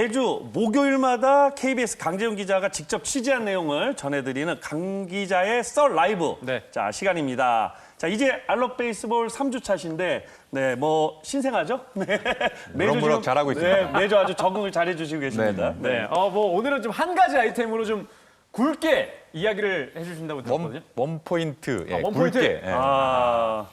매주 목요일마다 KBS 강재훈 기자가 직접 취재한 내용을 전해드리는 강 기자의 썰 라이브. 네. 자, 시간입니다. 자, 이제 알럽 베이스볼 3주 차신데, 네, 뭐, 신생하죠? 네. 무럭무럭 지금, 잘하고 네, 있습니다. 매주 아주 적응을 잘해주시고 계십니다. 네, 네. 어, 뭐 오늘은 좀 한 가지 아이템으로 좀 굵게 이야기를 해주신다고 들었거든요. 원, 원 포인트, 예, 아, 원 포인트? 굵게. 예. 아,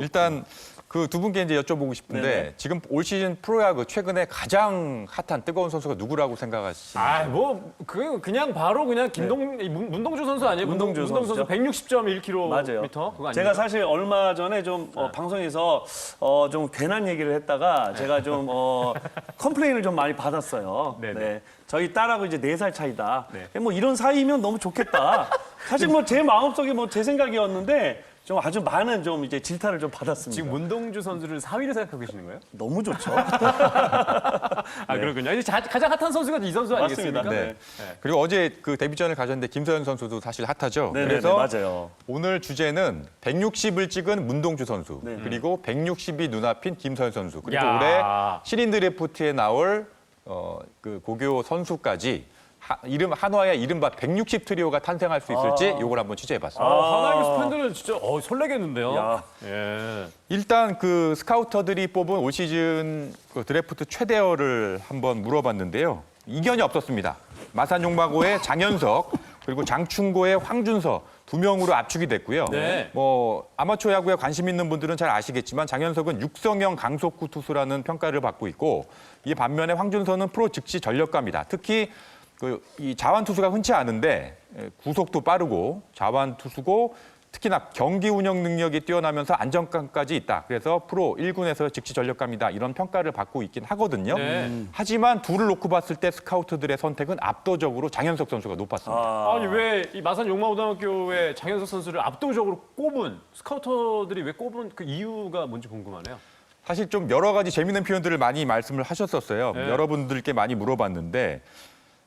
일단 그 두 분께 이제 여쭤보고 싶은데 네네. 지금 올 시즌 프로야구 최근에 가장 핫한 뜨거운 선수가 누구라고 생각하시나요? 아, 뭐, 그, 그냥 바로 그냥 김동, 이 문- 문동주 선수 아니에요? 문동주 문동주 선수 선수죠. 160.1km. 맞아요. 그거 아니에요? 제가 사실 얼마 전에 좀 어, 방송에서 어, 좀 괜한 얘기를 했다가 제가 좀 어, 컴플레인을 좀 많이 받았어요. 네네. 네. 저희 딸하고 이제 네 살 차이다. 네. 뭐 이런 사이면 너무 좋겠다. 사실 뭐 제 마음속에 뭐 제 생각이었는데 좀 아주 많은 좀 이제 질타를 좀 받았습니다. 지금 문동주 선수를 4위로 생각하고 계시는 거예요? 너무 좋죠. 아, 그렇군요. 이제 자- 가장 핫한 선수가 이 선수 맞습니다. 아니겠습니까? 네. 그리고 어제 그 데뷔전을 가졌는데 김서현 선수도 사실 핫하죠. 네네 그래서 맞아요. 오늘 주제는 160을 찍은 문동주 선수 네. 그리고 160이 눈앞인 김서현 선수 그리고 야. 올해 신인 드래프트에 나올 어, 그 고교 선수까지 하- 이름 한화의 이른바 160 트리오가 탄생할 수 있을지 아. 요걸 한번 취재해봤습니다. 아, 하나이글스 팬들은 진짜 어, 설레겠는데요. 야. 예. 일단 그 스카우터들이 뽑은 올 시즌 그 드래프트 최대어를 한번 물어봤는데요. 이견이 없었습니다. 마산 용마고의 장현석 그리고 장충고의 황준서 두 명으로 압축이 됐고요. 네. 뭐 아마추어 야구에 관심 있는 분들은 잘 아시겠지만 장현석은 육성형 강속구 투수라는 평가를 받고 있고 이 반면에 황준서는 프로 즉시 전력가입니다. 특히 그 이 자완 투수가 흔치 않은데 에, 구속도 빠르고 자완 투수고 특히나 경기 운영 능력이 뛰어나면서 안정감까지 있다. 그래서 프로 1군에서 즉시 전력감이다. 이런 평가를 받고 있긴 하거든요. 네. 하지만 둘을 놓고 봤을 때 스카우트들의 선택은 압도적으로 장현석 선수가 높았습니다. 아, 아니 왜 이 마산 용마고등학교의 장현석 선수를 압도적으로 꼽은 스카우터들이 왜 꼽은 그 이유가 뭔지 궁금하네요. 사실 좀 여러 가지 재미있는 표현들을 많이 말씀을 하셨었어요. 네. 여러분들께 많이 물어봤는데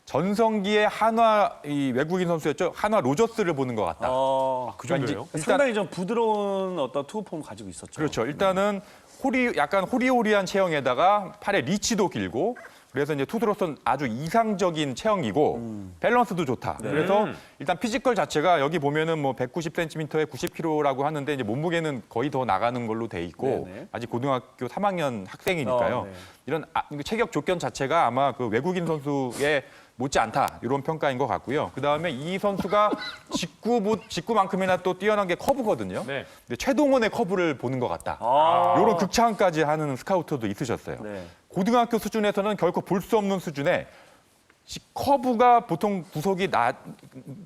전성기의 한화 이 외국인 선수였죠. 한화 로저스를 보는 것 같다. 어, 그 그러니까 정도예요? 일단 상당히 좀 부드러운 어떤 투구폼을 가지고 있었죠. 그렇죠. 일단은 호리 약간 호리호리한 체형에다가 팔의 리치도 길고 그래서 이제 투수로서는 아주 이상적인 체형이고 밸런스도 좋다. 그래서 일단 피지컬 자체가 여기 보면은 뭐 190cm에 90kg라고 하는데 이제 몸무게는 거의 더 나가는 걸로 돼 있고 네 네. 아직 고등학교 3학년 학생이니까요. 어, 네. 이런 아, 체격 조건 자체가 아마 그 외국인 선수의 못지 않다 이런 평가인 것 같고요. 그 다음에 이 선수가 직구 직구만큼이나 또 뛰어난 게 커브거든요. 네. 근데 최동원의 커브를 보는 것 같다. 아, 이런 극찬까지 하는 스카우터도 있으셨어요. 네. 고등학교 수준에서는 결코 볼 수 없는 수준의 시- 커브가 보통 구속이 나,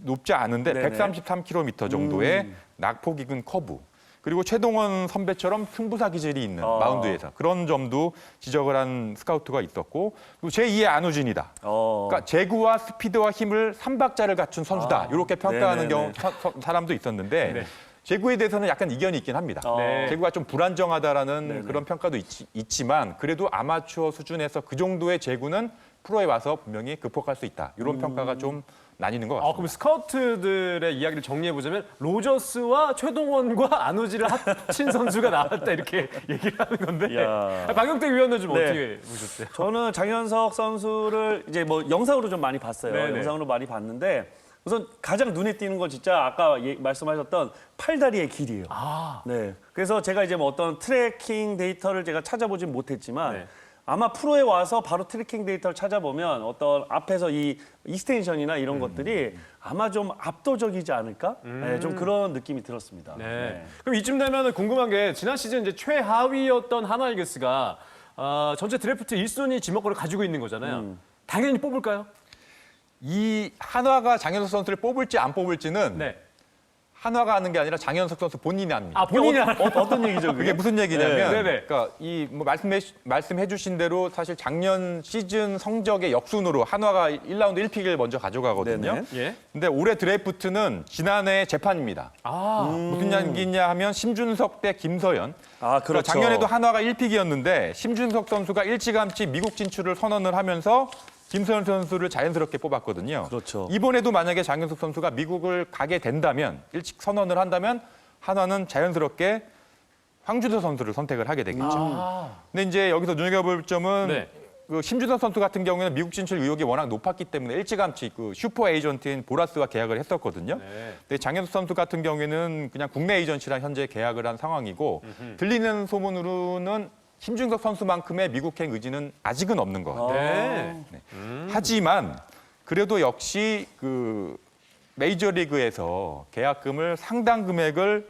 높지 않은데 네네. 133km 정도의 음. 낙폭이 큰 커브. 그리고 최동원 선배처럼 승부사 기질이 있는 아. 마운드에서 그런 점도 지적을 한 스카우트가 있었고 그리고 제2의 안우진이다. 어. 그러니까 제구와 스피드와 힘을 삼박자를 갖춘 선수다. 아. 이렇게 평가하는 네네네. 경우 사- 사- 사람도 있었는데 네. 제구에 대해서는 약간 이견이 있긴 합니다. 어. 네. 제구가 좀 불안정하다라는 네네. 그런 평가도 있, 지만 그래도 아마추어 수준에서 그 정도의 제구는 프로에 와서 분명히 극복할 수 있다. 이런 평가가 좀 나뉘는 것 아, 같습니다. 그럼 스카우트들의 이야기를 정리해 보자면 로저스와 최동원과 안우지를 합친 선수가 나왔다 이렇게 얘기를 하는 건데. 야. 아, 박영택 위원은 좀 네. 어떻게 보셨어요? 저는 장현석 선수를 이제 뭐 영상으로 좀 많이 봤어요. 네네. 영상으로 많이 봤는데 우선 가장 눈에 띄는 건 진짜 아까 예- 말씀하셨던 팔다리의 길이에요. 아, 네. 그래서 제가 이제 뭐 어떤 트래킹 데이터를 제가 찾아보진 못했지만 네. 아마 프로에 와서 바로 트래킹 데이터를 찾아보면 어떤 앞에서 이 익스텐션이나 이런 것들이 아마 좀 압도적이지 않을까? 네, 좀 그런 느낌이 들었습니다. 네. 그럼 이쯤 되면 궁금한 게 지난 시즌 이제 최하위였던 하나이글스가 아, 전체 드래프트 1순위 지목권을 가지고 있는 거잖아요. 음. 당연히 뽑을까요? 이 한화가 장현석 선수를 뽑을지 안 뽑을지는 네. 한화가 하는 게 아니라 장현석 선수 본인이 합니다. 아, 본인이 어, 어, 떤 얘기죠? 그게? 그게 무슨 얘기냐면, 네, 네. 그러니까 이 뭐 말씀해 말씀해 주신 대로 사실 작년 시즌 성적의 역순으로 한화가 1라운드 1픽을 먼저 가져가거든요. 네네. 예. 근데 올해 드래프트는 지난해 재판입니다. 아, 무슨 얘기냐 하면 심준석 대 김서연. 아, 그러니까 그렇죠. 작년에도 한화가 1픽이었는데 심준석 선수가 일찌감치 미국 진출을 선언을 하면서 김서연 선수를 자연스럽게 뽑았거든요. 그렇죠. 이번에도 만약에 장현석 선수가 미국을 가게 된다면 일찍 선언을 한다면 한화는 자연스럽게 황준서 선수를 선택을 하게 되겠죠. 아. 근데 이제 여기서 눈여겨볼 점은 네. 그 심준선 선수 같은 경우에는 미국 진출 의혹이 워낙 높았기 때문에 일찌감치 그 슈퍼 에이전트인 보라스와 계약을 했었거든요. 네. 근데 장현수 선수 같은 경우에는 그냥 국내 에이전시랑 현재 계약을 한 상황이고 들리는 소문으로는 심준석 선수만큼의 미국행 의지는 아직은 없는 것 같아요. 네. 네. 하지만 그래도 역시 그 메이저리그에서 계약금을 상당 금액을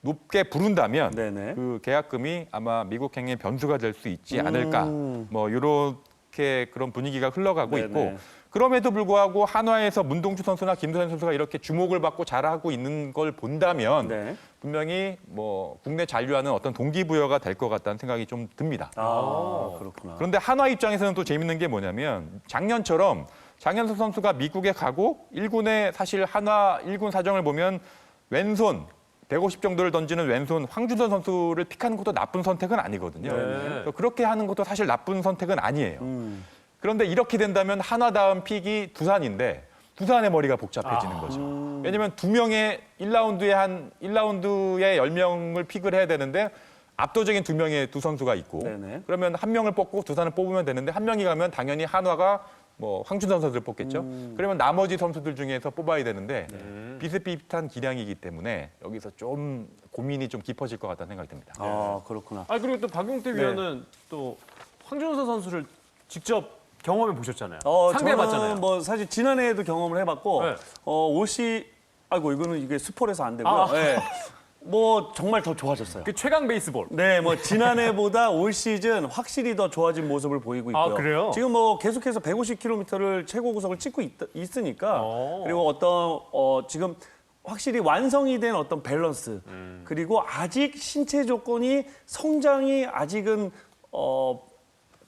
높게 부른다면 네네. 그 계약금이 아마 미국행의 변수가 될 수 있지 않을까. 뭐이 렇게 그런 분위기가 흘러가고 네네. 있고 그럼에도 불구하고 한화에서 문동주 선수나 김도현 선수가 이렇게 주목을 받고 잘하고 있는 걸 본다면 네. 분명히 뭐 국내 잔류하는 어떤 동기부여가 될 것 같다는 생각이 좀 듭니다. 아, 그렇구나. 그런데 한화 입장에서는 또 재밌는 게 뭐냐면 작년처럼 장현석 선수가 미국에 가고 1군에 사실 한화 1군 사정을 보면 왼손 150 정도를 던지는 왼손 황준선 선수를 픽하는 것도 나쁜 선택은 아니거든요. 네. 그래서 그렇게 하는 것도 사실 나쁜 선택은 아니에요. 음. 그런데 이렇게 된다면 하나 다음 픽이 두산인데 두산의 머리가 복잡해지는 아. 거죠. 음. 왜냐면 두 명의 1라운드에 한 1라운드에 10명을 픽을 해야 되는데 압도적인 두 명의 두 선수가 있고 네네. 그러면 한 명을 뽑고 두산을 뽑으면 되는데 한 명이 가면 당연히 한화가 뭐 황준선 선수를 뽑겠죠. 음. 그러면 나머지 선수들 중에서 뽑아야 되는데 네. 비슷비슷한 기량이기 때문에 여기서 좀 고민이 좀 깊어질 것 같다는 생각이 듭니다. 아, 그렇구나. 아 그리고 또 박용태 네. 위원은 또 황준서 선수를 직접 경험해 보셨잖아요. 어, 상대해 저는 봤잖아요. 뭐 사실 지난해에도 경험을 해봤고 네. 어, 옷이 아이고 이거는 이게 스포에서 안 되고요. 아. 네. 뭐 정말 더 좋아졌어요. 그 최강 베이스볼. 네, 뭐 지난해보다 올 시즌 확실히 더 좋아진 모습을 보이고 있고요. 아, 그래요? 지금 뭐 계속해서 150km를 최고 구속을 찍고 있, 으니까 어. 그리고 어떤 어 지금 확실히 완성이 된 어떤 밸런스 음. 그리고 아직 신체 조건이 성장이 아직은 어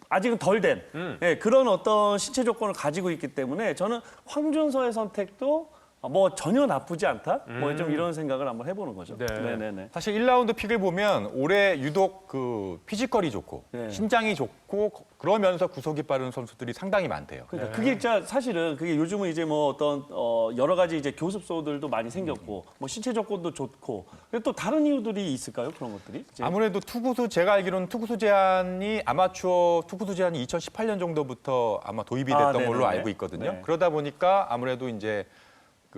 아직은 덜된 음. 예, 그런 어떤 신체 조건을 가지고 있기 때문에 저는 황준서의 선택도 뭐 전혀 나쁘지 않다. 뭐 좀 이런 생각을 한번 해보는 거죠. 음. 네. 네, 네, 네. 사실 1라운드 픽을 보면 올해 유독 그 피지컬이 좋고 네. 심장이 좋고 그러면서 구속이 빠른 선수들이 상당히 많대요. 그러니까 그게 진짜 사실은 그게 요즘은 이제 뭐 어떤 어 여러 가지 이제 교습소들도 많이 생겼고 뭐 신체 조건도 좋고 근데 또 다른 이유들이 있을까요 그런 것들이? 이제 아무래도 투구수 제가 알기로는 투구수 제한이 아마추어 투구수 제한이 2018년 정도부터 아마 도입이 아, 됐던 네네네. 걸로 알고 있거든요. 네. 그러다 보니까 아무래도 이제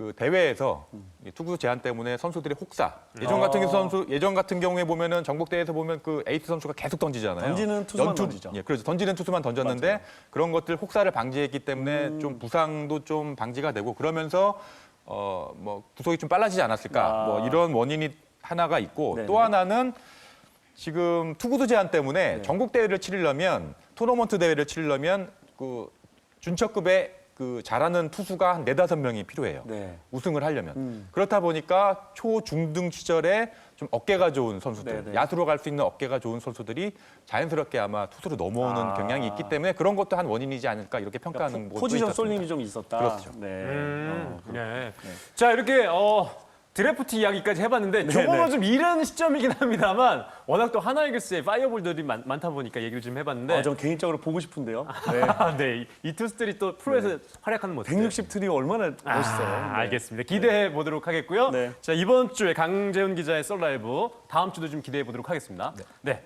그 대회에서 이 투구수 제한 때문에 선수들이 혹사. 예전 아. 같은 선수 예전 같은 경우에 보면은 전국 대회에서 보면 그 에이스 선수가 계속 던지잖아요. 던지는 투수만 던지죠. 예, 그렇죠. 던지는 투수만 던졌는데 그런 것들 혹사를 방지했기 때문에 음. 좀 부상도 좀 방지가 되고 그러면서 어 뭐 구속이 좀 빨라지지 않았을까. 아. 뭐 이런 원인이 하나가 있고 네네. 또 하나는 지금 투구수 제한 때문에 네. 전국 대회를 치르려면 토너먼트 대회를 치르려면 그 준척급의 그 잘하는 투수가 한 네다섯 명이 필요해요. 네. 우승을 하려면. 음. 그렇다 보니까 초 중등 시절에 좀 어깨가 좋은 선수들, 네네. 야수로 갈 수 있는 어깨가 좋은 선수들이 자연스럽게 아마 투수로 넘어오는 아. 경향이 있기 때문에 그런 것도 한 원인이지 않을까 이렇게 평가하는 그러니까 포- 곳도 포지션 있었습니다. 쏠림이 좀 있었다. 그렇죠. 네. 음, 어. 네. 자 이렇게 어, 드래프트 이야기까지 해봤는데 조금은 네네. 좀 이른 시점이긴 합니다만 워낙 또 하나이글스의 파이어볼들이 많, 많다 보니까 얘기를 좀 해봤는데 아, 전 개인적으로 보고 싶은데요. 네. 아, 네. 이- 이 투수들이 또 프로에서 활약하는 모습 160 트리 얼마나 멋있어요. 아, 네. 알겠습니다. 기대해 보도록 하겠고요. 네. 자 이번 주에 강재훈 기자의 썰라이브 다음 주도 좀 기대해 보도록 하겠습니다. 네.